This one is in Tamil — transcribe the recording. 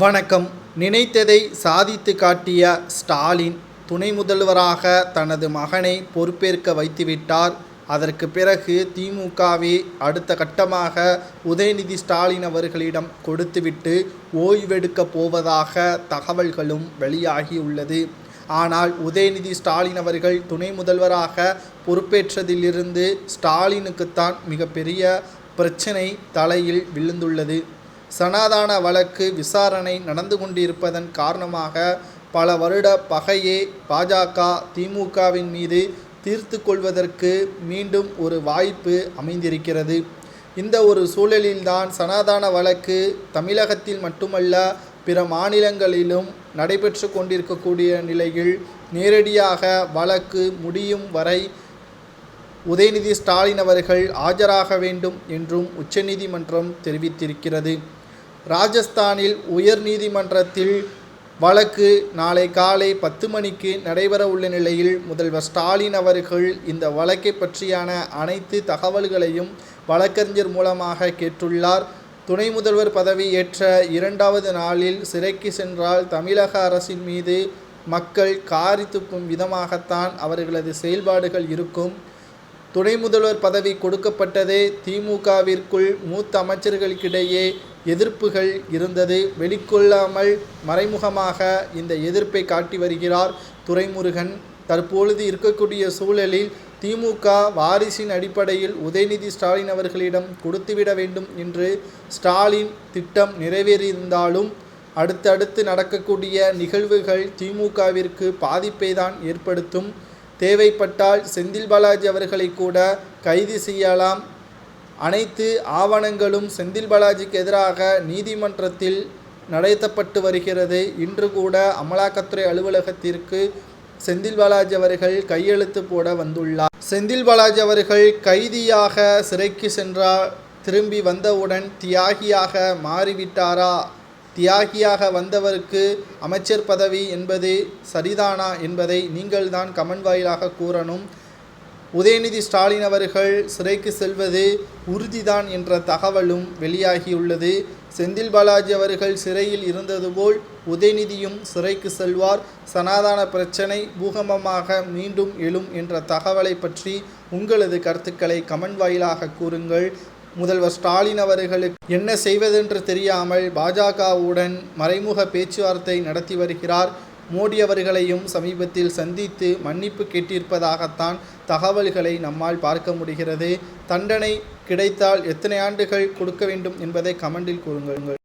வணக்கம். நினைத்ததை சாதித்து காட்டிய ஸ்டாலின் துணை முதல்வராக தனது மகனை பொறுப்பேற்க வைத்துவிட்டார். அதற்கு பிறகு திமுகவே அடுத்த கட்டமாக உதயநிதி ஸ்டாலின் அவர்களிடம் கொடுத்துவிட்டு ஓய்வெடுக்கப் போவதாக தகவல்களும் வெளியாகியுள்ளது. ஆனால் உதயநிதி ஸ்டாலின் அவர்கள் துணை முதல்வராக பொறுப்பேற்றதிலிருந்து ஸ்டாலினுக்குத்தான் மிகப்பெரிய பிரச்சனை தலையில் விழுந்துள்ளது. சனாதான வழக்கு விசாரணை நடந்து கொண்டிருப்பதன் காரணமாக பல வருட பகையே பாஜக திமுகவின் மீது தீர்த்து கொள்வதற்கு மீண்டும் ஒரு வாய்ப்பு அமைந்திருக்கிறது. இந்த ஒரு சூழலில்தான் சனாதான வழக்கு தமிழகத்தில் மட்டுமல்ல பிற மாநிலங்களிலும் நடைபெற்று கொண்டிருக்கக்கூடிய நிலையில் நேரடியாக வழக்கு முடியும் வரை உதயநிதி ஸ்டாலின் அவர்கள் ஆஜராக வேண்டும் என்றும் உச்சநீதிமன்றம் தெரிவித்திருக்கிறது. ராஜஸ்தானில் உயர் நீதிமன்றத்தில் வழக்கு நாளை காலை பத்து மணிக்கு நடைபெற உள்ள நிலையில் முதல்வர் ஸ்டாலின் அவர்கள் இந்த வழக்கை பற்றியான அனைத்து தகவல்களையும் வழக்கறிஞர் மூலமாக கேட்டுள்ளார். துணை முதல்வர் பதவி ஏற்ற இரண்டாவது நாளில் சிறைக்கு சென்றால் தமிழக அரசின் மீது மக்கள் காரி துப்பும் விதமாகத்தான் அவர்களது செயல்பாடுகள் இருக்கும். துணை முதல்வர் பதவி கொடுக்கப்பட்டதே திமுகவிற்குள் மூத்த அமைச்சர்களுக்கிடையே எதிர்ப்புகள் இருந்தது. வெளிக்கொள்ளாமல் மறைமுகமாக இந்த எதிர்ப்பை காட்டி வருகிறார் துரைமுருகன் தற்பொழுது இருக்கக்கூடிய சூழலில் திமுக வாரிசின் அடிப்படையில் உதயநிதி ஸ்டாலின் அவர்களிடம் கொடுத்துவிட வேண்டும் என்று ஸ்டாலின் திட்டம் நிறைவேறியிருந்தாலும் அடுத்தடுத்து நடக்கக்கூடிய நிகழ்வுகள் திமுகவிற்கு பாதிப்பை தான் ஏற்படுத்தும். தேவைப்பட்டால் செந்தில் பாலாஜி அவர்களை கூட கைது செய்யலாம். அனைத்து ஆவணங்களும் செந்தில் பாலாஜிக்கு எதிராக நீதிமன்றத்தில் நடத்தப்பட்டு வருகிறது. இன்று கூட அமலாக்கத்துறை அலுவலகத்திற்கு செந்தில் பாலாஜி அவர்கள் கையெழுத்து போட வந்துள்ளார். செந்தில் பாலாஜி அவர்கள் கைதியாக சிறைக்கு சென்றார் திரும்பி வந்தவுடன் தியாகியாக மாறிவிட்டாரா? தியாகியாக வந்தவருக்கு அமைச்சர் பதவி என்பது சரிதானா என்பதை நீங்கள்தான் கமெண்ட் வாயிலாக கூறணும். உதயநிதி ஸ்டாலின் அவர்கள் சிறைக்கு செல்வது உறுதிதான் என்ற தகவலும் வெளியாகியுள்ளது. செந்தில் பாலாஜி அவர்கள் சிறையில் இருந்தது போல் உதயநிதியும் சிறைக்கு செல்வார். சனாதான பிரச்சனை பூகம்பமாக மீண்டும் எழும் என்ற தகவலை பற்றி உங்களது கருத்துக்களை கமெண்ட் வாயிலாக கூறுங்கள். முதல்வர் ஸ்டாலின் அவர்களுக்கு என்ன செய்வதென்று தெரியாமல் பாஜகவுடன் மறைமுக பேச்சுவார்த்தை நடத்தி வருகிறார். மோடி அவர்களையும் சமீபத்தில் சந்தித்து மன்னிப்பு கேட்டிருப்பதாகத்தான் தகவல்களை நம்மால் பார்க்க முடிகிறது. தண்டனை கிடைத்தால் எத்தனை ஆண்டுகள் கொடுக்க வேண்டும் என்பதை கமெண்டில் கூறுங்கள்.